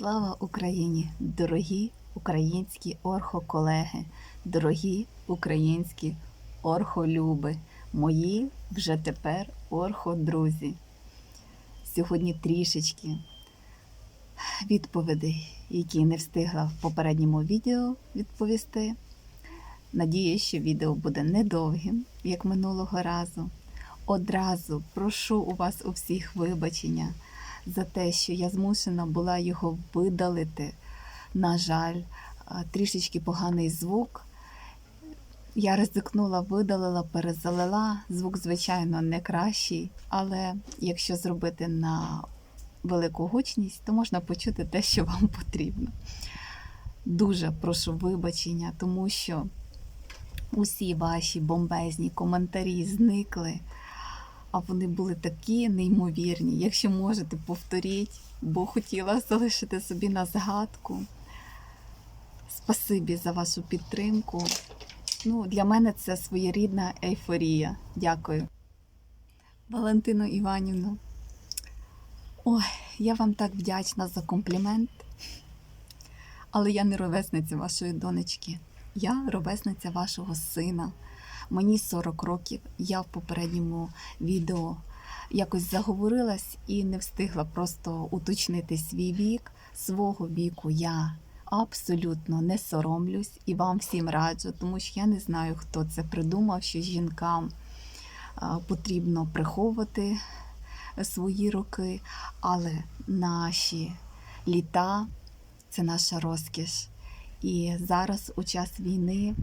Слава Україні! Дорогі українські орхоколеги, дорогі українські орхолюби, мої вже тепер орходрузі. Сьогодні трішечки відповідей, які не встигла в попередньому відео відповісти. Надіюсь, що відео буде недовгим, як минулого разу. Одразу прошу у вас у всіх вибачення за те, що я змушена була його видалити. На жаль, трішечки поганий звук. Я ризикнула, видалила, перезалила. Звук, звичайно, не кращий, але якщо зробити на велику гучність, то можна почути те, що вам потрібно. Дуже прошу вибачення, тому що усі ваші бомбезні коментарі зникли. А вони були такі неймовірні. Якщо можете, повторіть, бо хотіла залишити собі на згадку. Спасибі за вашу підтримку. Ну, для мене це своєрідна ейфорія. Дякую. Валентино Іванівно. Ой, я вам так вдячна за комплімент. Але я не ровесниця вашої донечки. Я ровесниця вашого сина. Мені 40 років. Я в попередньому відео якось заговорилась і не встигла просто уточнити свій вік. Свого віку я абсолютно не соромлюсь і вам всім раджу, тому що я не знаю, хто це придумав, що жінкам потрібно приховувати свої роки, але наші літа це наша розкіш. І зараз у час війни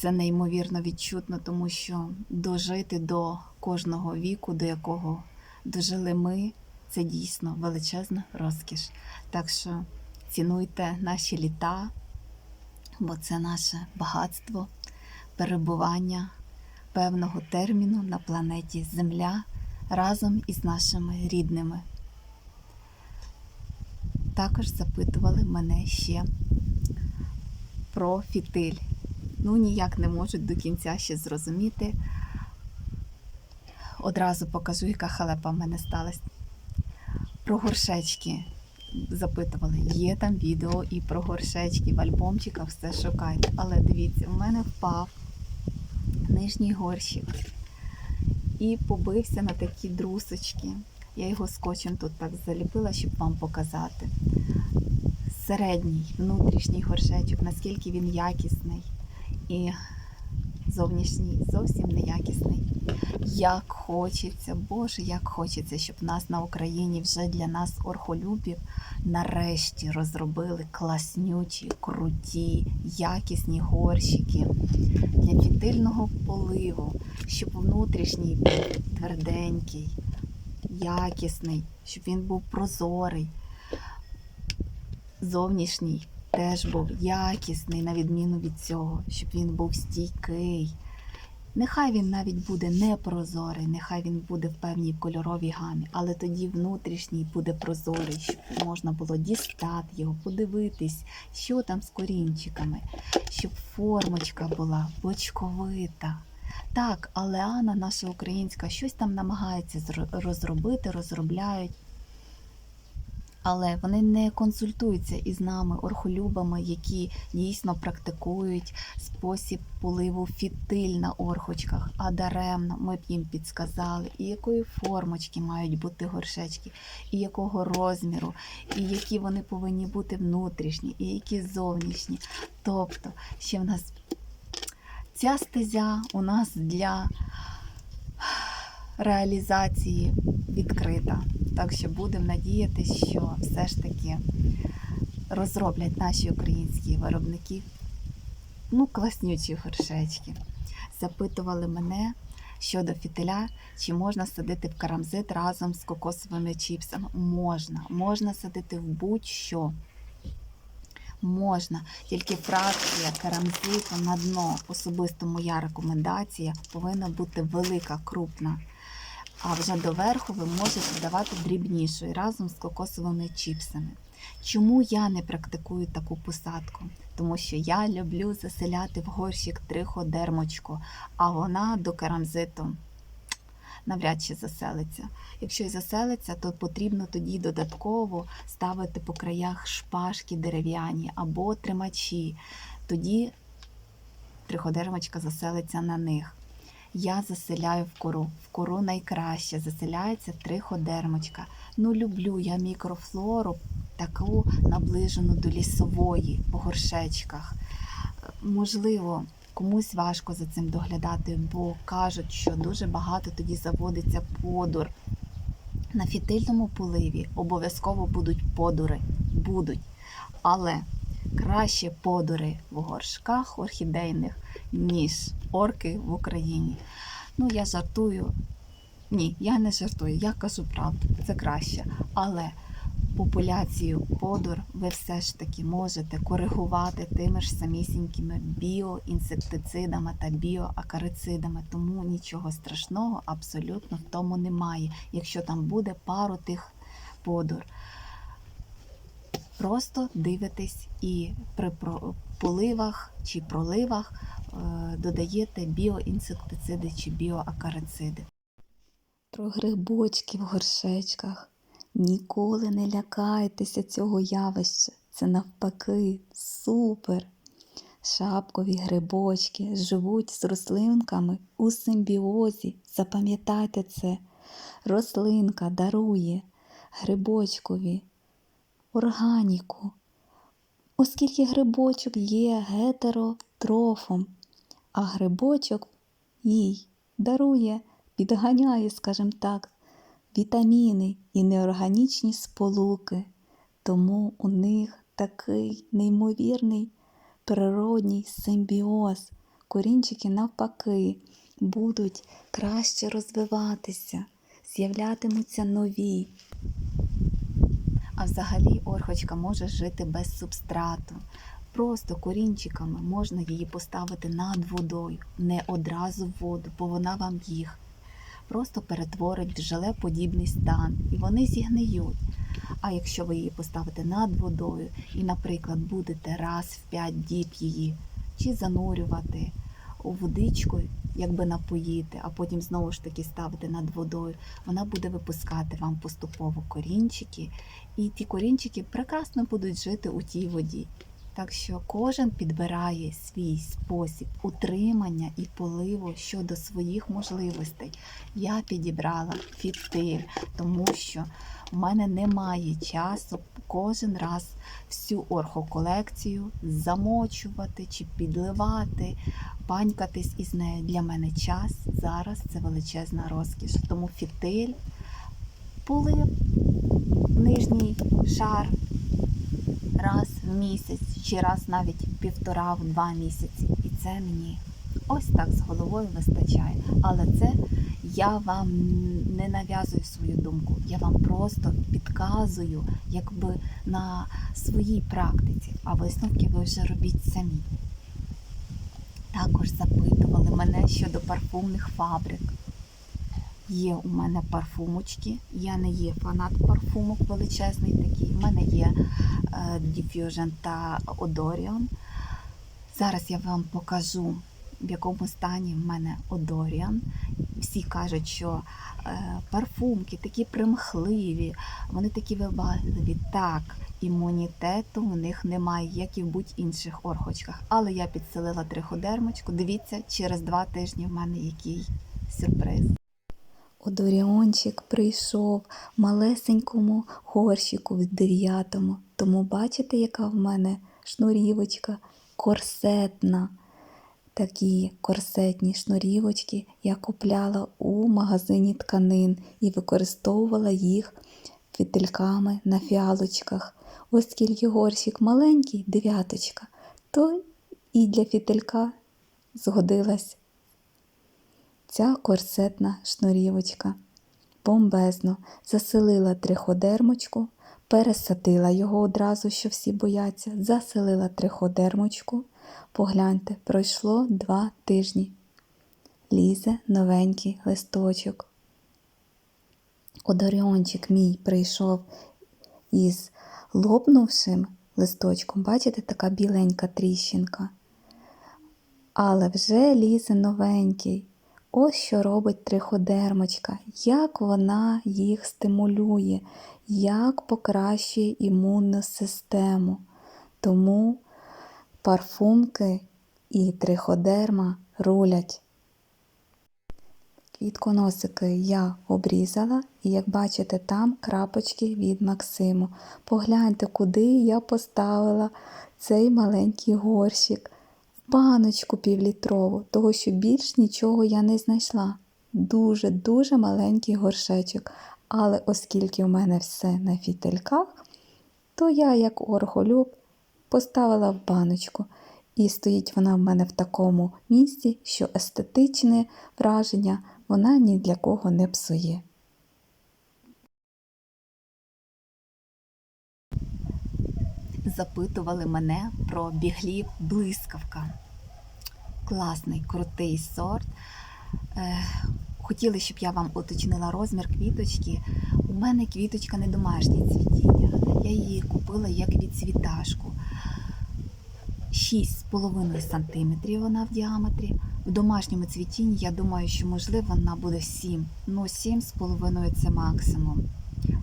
це неймовірно відчутно, тому що дожити до кожного віку, до якого дожили ми, це дійсно величезна розкіш. Так що цінуйте наші літа, бо це наше багатство, перебування певного терміну на планеті Земля разом із нашими рідними. Також запитували мене ще про фітиль ну ніяк не можуть до кінця ще зрозуміти. Одразу покажу, яка халепа в мене сталася. Про горшечки запитували. Є там відео і про горшечки, в альбомчиках все шукайте. Але дивіться, в мене впав нижній горщик і побився на такі друсочки. Я його скотчем тут так заліпила, щоб вам показати. Середній внутрішній горшечок, наскільки він якісний і зовнішній зовсім неякісний. Як хочеться, Боже, як хочеться, щоб нас на Україні вже для нас, орхолюбів, нарешті розробили класнючі, круті, якісні горщики для фітильного поливу, щоб внутрішній був тверденький, якісний, щоб він був прозорий, зовнішній теж був якісний, на відміну від цього, щоб він був стійкий. Нехай він навіть буде непрозорий, нехай він буде в певній кольоровій гамі, але тоді внутрішній буде прозорий, щоб можна було дістати його, подивитись, що там з корінчиками, щоб формочка була бочковита. Так, але Анна, наша українська, щось там намагається розробити, розробляють. Але вони не консультуються із нами, орхолюбами, які дійсно практикують спосіб поливу фітиль на орхочках, а даремно ми б їм підсказали, і якої формочки мають бути горшечки, і якого розміру, і які вони повинні бути внутрішні, і які зовнішні. Тобто, ще в нас ця стезя у нас для реалізації відкрита. Так що будемо надіятися, що все ж таки розроблять наші українські виробники ну, класнючі горшечки. Запитували мене щодо фітиля, чи можна садити в карамзит разом з кокосовими чіпсами. Можна, можна садити в будь-що. Можна, тільки фракція керамзиту на дно, особисто моя рекомендація, повинна бути велика, крупна. А вже доверху ви можете додавати дрібнішою разом з кокосовими чіпсами. Чому я не практикую таку посадку? Тому що я люблю заселяти в горщик триходермочку, а вона до керамзиту навряд чи заселиться. Якщо й заселиться, то потрібно тоді додатково ставити по краях шпажки дерев'яні або тримачі. Тоді триходермочка заселиться на них. Я заселяю в кору. В кору найкраще заселяється триходермочка. Ну, люблю я мікрофлору, таку наближену до лісової по горшечках. Можливо, комусь важко за цим доглядати, бо кажуть, що дуже багато тоді заводиться подур. На фітильному поливі обов'язково будуть подури. Будуть. Але краще подури в горшках орхідейних, ніж орки в Україні. Ну, я жартую. Ні, я не жартую, я кажу правду, це краще. Але популяцію подур ви все ж таки можете коригувати тими ж самісінькими біоінсектицидами та біоакарицидами. Тому нічого страшного абсолютно в тому немає, якщо там буде пару тих подур. Просто дивитесь і при поливах чи проливах е, додаєте біоінсектициди чи біоакарициди. Про грибочки в горшечках. Ніколи не лякайтеся цього явища. Це навпаки супер. Шапкові грибочки живуть з рослинками у симбіозі. Запам'ятайте це. Рослинка дарує грибочкові органіку. Оскільки грибочок є гетеротрофом, а грибочок їй дарує, підганяє, скажімо так, вітаміни і неорганічні сполуки. Тому у них такий неймовірний природній симбіоз. Корінчики навпаки будуть краще розвиватися, з'являтимуться нові. А взагалі орхочка може жити без субстрату. Просто корінчиками можна її поставити над водою, не одразу в воду, бо вона вам їх просто перетворить в желеподібний стан, і вони зігниють. А якщо ви її поставите над водою і, наприклад, будете раз в 5 діб її чи занурювати у водичку, якби напоїти, а потім знову ж таки ставити над водою, вона буде випускати вам поступово корінчики, і ті корінчики прекрасно будуть жити у тій воді. Так що кожен підбирає свій спосіб утримання і поливу щодо своїх можливостей. Я підібрала фітиль, тому що в мене немає часу кожен раз всю орхоколекцію замочувати чи підливати, панькатись із нею. Для мене час зараз це величезна розкіш. Тому фітиль, полив, нижній шар раз в місяць, чи раз навіть півтора в два місяці. І це мені ось так з головою вистачає. Але це я вам не нав'язую свою думку, я вам просто підказую, якби на своїй практиці, а висновки ви вже робіть самі. Також запитували мене щодо парфумних фабрик. Є у мене парфумочки. Я не є фанат парфумок величезний такий. У мене є е, Diffusion та Odorion. Зараз я вам покажу, в якому стані в мене Odorion. Всі кажуть, що е, парфумки такі примхливі, вони такі вибагливі. Так, імунітету в них немає, як і в будь-інших орхочках. Але я підселила триходермочку. Дивіться, через два тижні в мене який сюрприз. Одоріончик прийшов малесенькому горщику в дев'ятому. Тому бачите, яка в мене шнурівочка корсетна. Такі корсетні шнурівочки я купляла у магазині тканин і використовувала їх фітильками на фіалочках. Оскільки горщик маленький, дев'яточка, то і для фітилька згодилась ця корсетна шнурівочка. Бомбезно заселила триходермочку, пересадила його одразу, що всі бояться, заселила триходермочку. Погляньте, пройшло два тижні. Лізе новенький листочок. Одаріончик мій прийшов із лопнувшим листочком. Бачите, така біленька тріщинка. Але вже лізе новенький. Ось що робить триходермочка, як вона їх стимулює, як покращує імунну систему. Тому парфумки і триходерма рулять. Квітконосики я обрізала, і як бачите, там крапочки від Максиму. Погляньте, куди я поставила цей маленький горщик. В баночку півлітрову, того що більш нічого я не знайшла. Дуже-дуже маленький горшечок. Але оскільки в мене все на фітельках, то я, як орголюб, поставила в баночку. І стоїть вона в мене в такому місці, що естетичне враження вона ні для кого не псує. Запитували мене про біглів блискавка. Класний, крутий сорт. Е, хотіли, щоб я вам уточнила розмір квіточки. У мене квіточка не домашнє цвітіння. Я її купила як відцвіташку. 6,5 см вона в діаметрі. В домашньому цвітінні, я думаю, що можливо вона буде 7. Ну, 7,5 це максимум.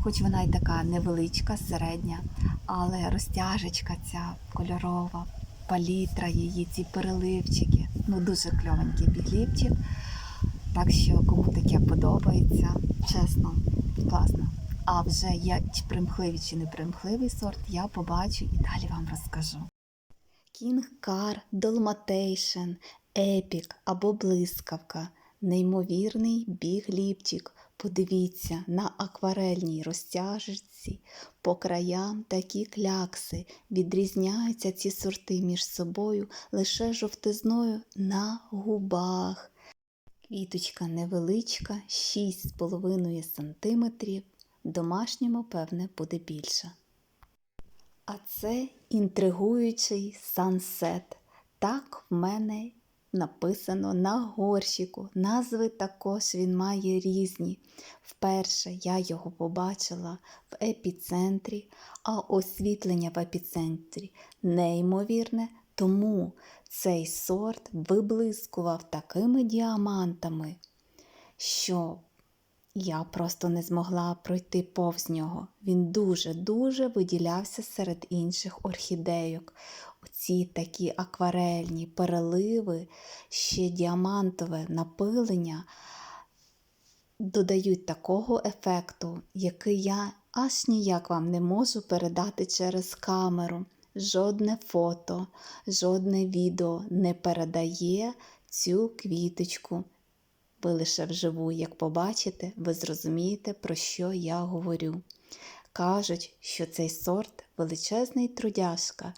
Хоч вона і така невеличка, середня, але розтяжечка ця кольорова, палітра її, ці переливчики. Ну, дуже кльовенький підліпчик. Так що, кому таке подобається, чесно, класно. А вже я примхливий чи не примхливий сорт, я побачу і далі вам розкажу. Кінг Кар, Долматейшн, Епік або Блискавка, неймовірний бігліпчик. Подивіться на акварельній розтяжці, по краям такі клякси. Відрізняються ці сорти між собою лише жовтизною на губах. Квіточка невеличка, 6,5 см. Домашньому, певне, буде більше. А це інтригуючий сансет. Так в мене написано на горщику. Назви також він має різні. Вперше я його побачила в епіцентрі, а освітлення в епіцентрі неймовірне, тому цей сорт виблискував такими діамантами, що я просто не змогла пройти повз нього. Він дуже-дуже виділявся серед інших орхідейок. Оці такі акварельні переливи, ще діамантове напилення додають такого ефекту, який я аж ніяк вам не можу передати через камеру. Жодне фото, жодне відео не передає цю квіточку. Ви лише вживу, як побачите, ви зрозумієте, про що я говорю. Кажуть, що цей сорт величезний трудяшка,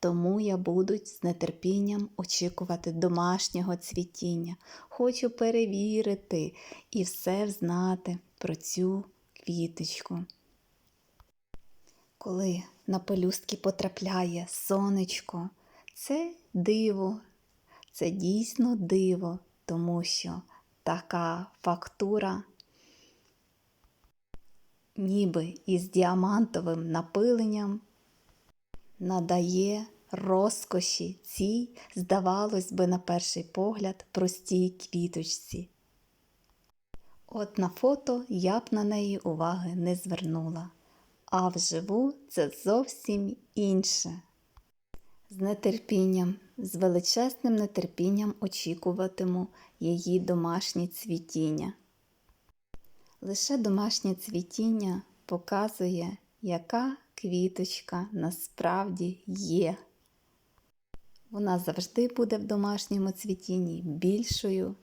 тому я буду з нетерпінням очікувати домашнього цвітіння. Хочу перевірити і все знати про цю квіточку. Коли на пелюстки потрапляє сонечко, це диво, це дійсно диво, тому що така фактура, ніби із діамантовим напиленням, надає розкоші цій, здавалось би, на перший погляд, простій квіточці. От на фото я б на неї уваги не звернула, а вживу це зовсім інше. З нетерпінням, з величезним нетерпінням очікуватиму її домашнє цвітіння. Лише домашнє цвітіння показує, яка квіточка насправді є. Вона завжди буде в домашньому цвітінні більшою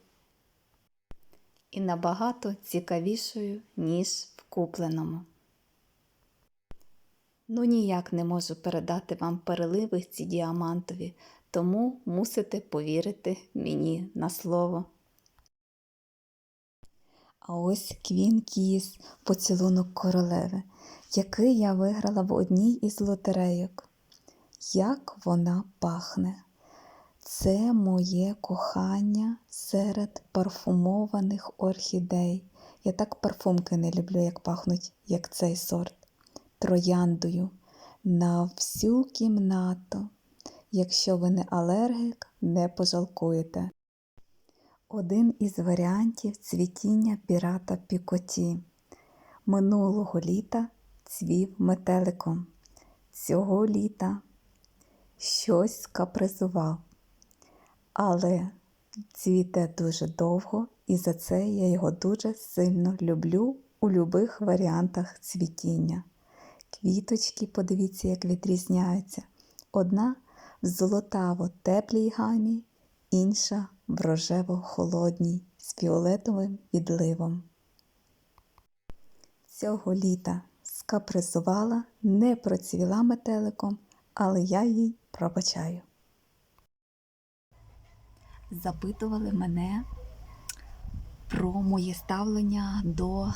і набагато цікавішою, ніж в купленому. Ну ніяк не можу передати вам переливи ці діамантові, тому мусите повірити мені на слово. А ось Квін Кіс, поцілунок королеви, який я виграла в одній із лотерейок. Як вона пахне! Це моє кохання серед парфумованих орхідей. Я так парфумки не люблю, як пахнуть, як цей сорт. Трояндою на всю кімнату. Якщо ви не алергік, не пожалкуєте. Один із варіантів цвітіння пірата Пікоті. Минулого літа цвів метеликом. Цього літа щось скапризував. Але цвіте дуже довго, і за це я його дуже сильно люблю у любих варіантах цвітіння. Квіточки, подивіться, як відрізняються. Одна в золотаво-теплій гамі, інша в рожево-холодній з фіолетовим відливом. Цього літа скапризувала, не процвіла метеликом, але я їй пробачаю. Запитували мене про моє ставлення до е,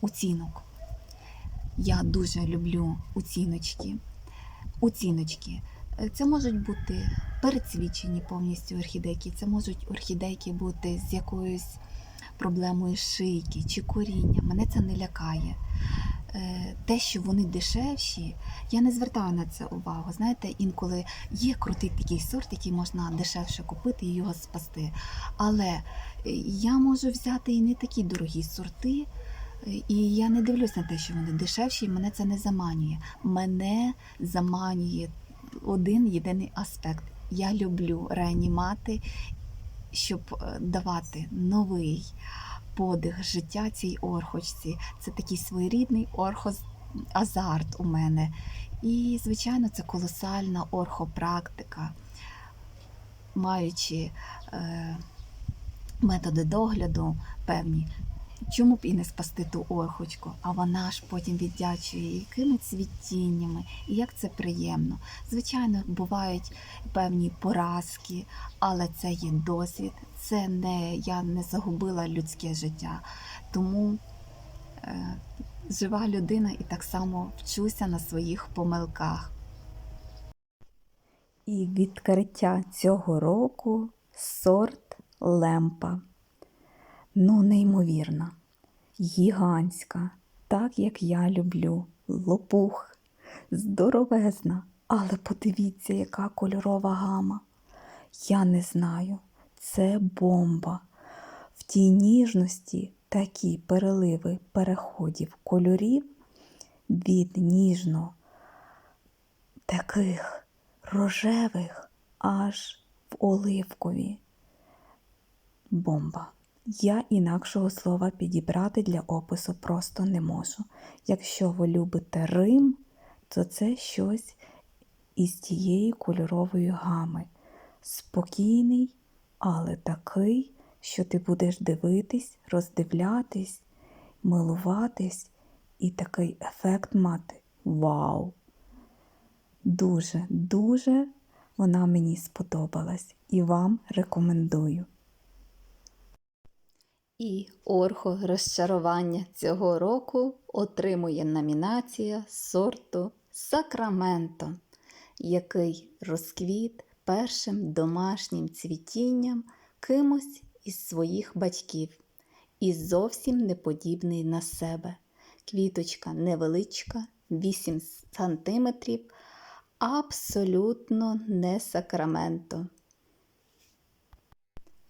оцінок. Я дуже люблю оціночки. Оціночки. Е, Це можуть бути перецвічені повністю орхідейки, це можуть орхідейки бути з якоюсь проблемою шийки чи коріння. Мене це не лякає. Е, Те, що вони дешевші, я не звертаю на це увагу. Знаєте, інколи є крутий такий сорт, який можна дешевше купити і його спасти. Але е, я можу взяти і не такі дорогі сорти, і я не дивлюсь на те, що вони дешевші, і мене це не заманює. Мене заманює один єдиний аспект. Я люблю реанімати, щоб е, давати новий подих життя цій орхочці. Це такий своєрідний орхоазарт у мене. І, звичайно, це колосальна орхопрактика, маючи е, методи догляду певні. Чому б і не спасти ту орхочку, а вона ж потім віддячує якими цвітіннями, і як це приємно. Звичайно, бувають певні поразки, але це є досвід, це не я не загубила людське життя. Тому е, жива людина і так само вчуся на своїх помилках. І відкриття цього року сорт лемпа. Ну, неймовірна, гігантська, так як я люблю, лопух, здоровезна, але подивіться, яка кольорова гама. Я не знаю, це бомба. В тій ніжності такі переливи переходів кольорів від ніжно таких рожевих аж в оливкові. Бомба. Я інакшого слова підібрати для опису просто не можу. Якщо ви любите Рим, то це щось із тієї кольорової гами. Спокійний, але такий, що ти будеш дивитись, роздивлятись, милуватись і такий ефект мати. Вау! Дуже, дуже вона мені сподобалась і вам рекомендую. І орхо розчарування цього року отримує номінація сорту Сакраменто, який розквіт першим домашнім цвітінням кимось із своїх батьків і зовсім не подібний на себе. Квіточка невеличка, 8 см, абсолютно не сакраменто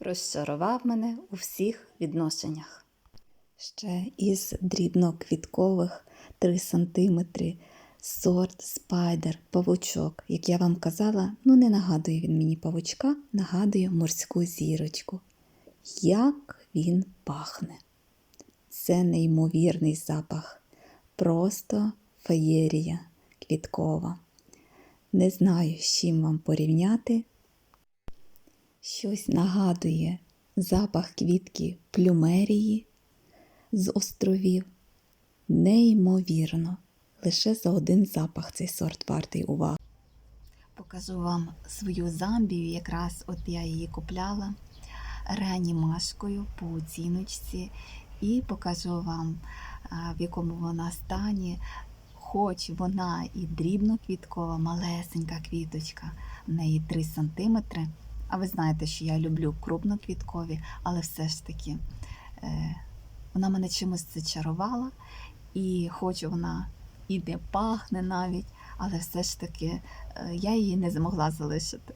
розчарував мене у всіх відношеннях. Ще із дрібноквіткових 3 см сорт спайдер, павучок. Як я вам казала, ну не нагадує він мені павучка, нагадує морську зірочку. Як він пахне! Це неймовірний запах, просто феєрія квіткова. Не знаю, з чим вам порівняти, щось нагадує запах квітки плюмерії з островів. Неймовірно, лише за один запах цей сорт вартий уваги. Покажу вам свою замбію, якраз от я її купляла реанімашкою по оціночці, і покажу вам, в якому вона стані. Хоч вона і дрібноквіткова, малесенька квіточка, в неї 3 см. А ви знаєте, що я люблю крупноквіткові, але все ж таки е, вона мене чимось зачарувала, і хоч вона і не пахне навіть, але все ж таки е, я її не змогла залишити.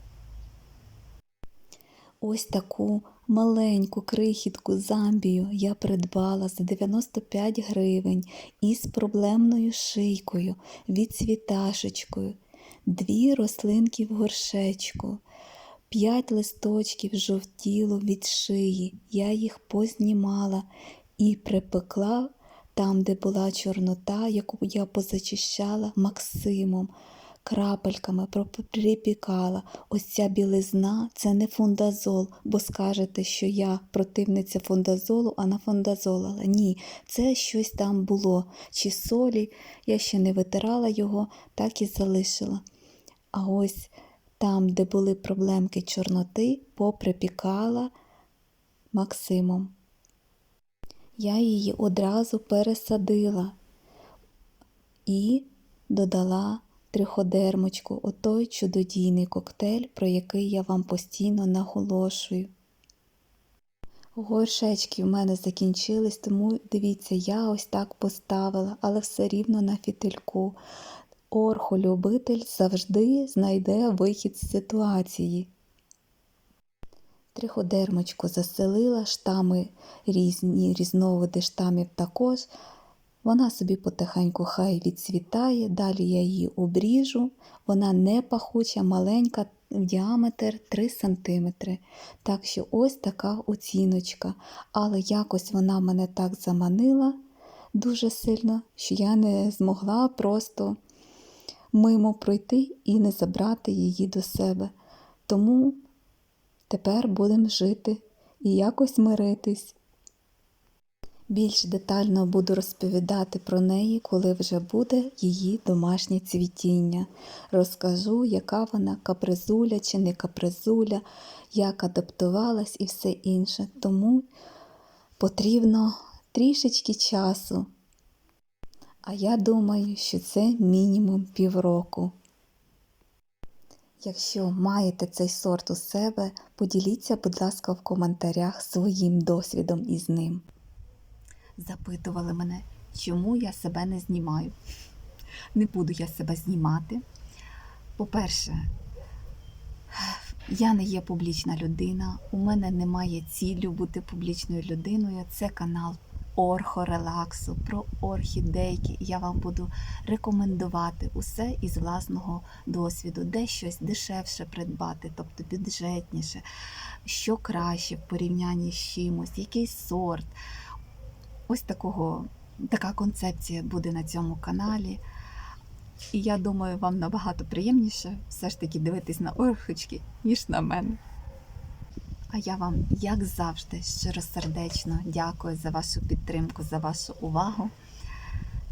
Ось таку маленьку крихітку замбію я придбала за 95 гривень із проблемною шийкою, відцвіташечкою, дві рослинки в горшечку, п'ять листочків жовтіло від шиї. Я їх познімала і припекла там, де була чорнота, яку я позачищала Максимом. Крапельками припікала. Ось ця білизна це не фундазол, бо скажете, що я противниця фундазолу, а на фундазолила. Ні, це щось там було. Чи солі, я ще не витирала його, так і залишила. А ось там, де були проблемки чорноти, поприпікала Максимом. Я її одразу пересадила і додала триходермочку, отой чудодійний коктейль, про який я вам постійно наголошую. Горшечки в мене закінчились, тому дивіться, я ось так поставила, але все рівно на фітильку. Орхолюбитель завжди знайде вихід з ситуації. Триходермочку заселила, штами різні, різновиди штамів також. Вона собі потихеньку хай відцвітає, далі я її обріжу. Вона не пахуча, маленька, діаметр 3 см. Так що ось така оціночка. Але якось вона мене так заманила дуже сильно, що я не змогла просто мимо пройти і не забрати її до себе. Тому тепер будемо жити і якось миритись. Більш детально буду розповідати про неї, коли вже буде її домашнє цвітіння. Розкажу, яка вона капризуля чи не капризуля, як адаптувалась і все інше. Тому потрібно трішечки часу. А я думаю, що це мінімум півроку. Якщо маєте цей сорт у себе, поділіться, будь ласка, в коментарях своїм досвідом із ним. Запитували мене, чому я себе не знімаю. Не буду я себе знімати. По-перше, я не є публічна людина, у мене немає цілю бути публічною людиною. Це канал орхорелаксу, про орхідейки. Я вам буду рекомендувати усе із власного досвіду, де щось дешевше придбати, тобто бюджетніше, що краще в порівнянні з чимось, який сорт. Ось такого, така концепція буде на цьому каналі. І я думаю, вам набагато приємніше все ж таки дивитись на орхочки, ніж на мене. А я вам, як завжди, щиросердечно дякую за вашу підтримку, за вашу увагу.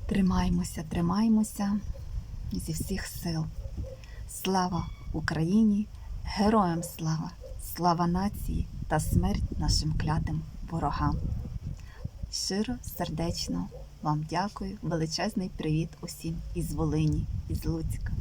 Тримаймося, тримаймося зі всіх сил. Слава Україні! Героям слава! Слава нації та смерть нашим клятим ворогам! Щиро, сердечно вам дякую. Величезний привіт усім із Волині, із Луцька.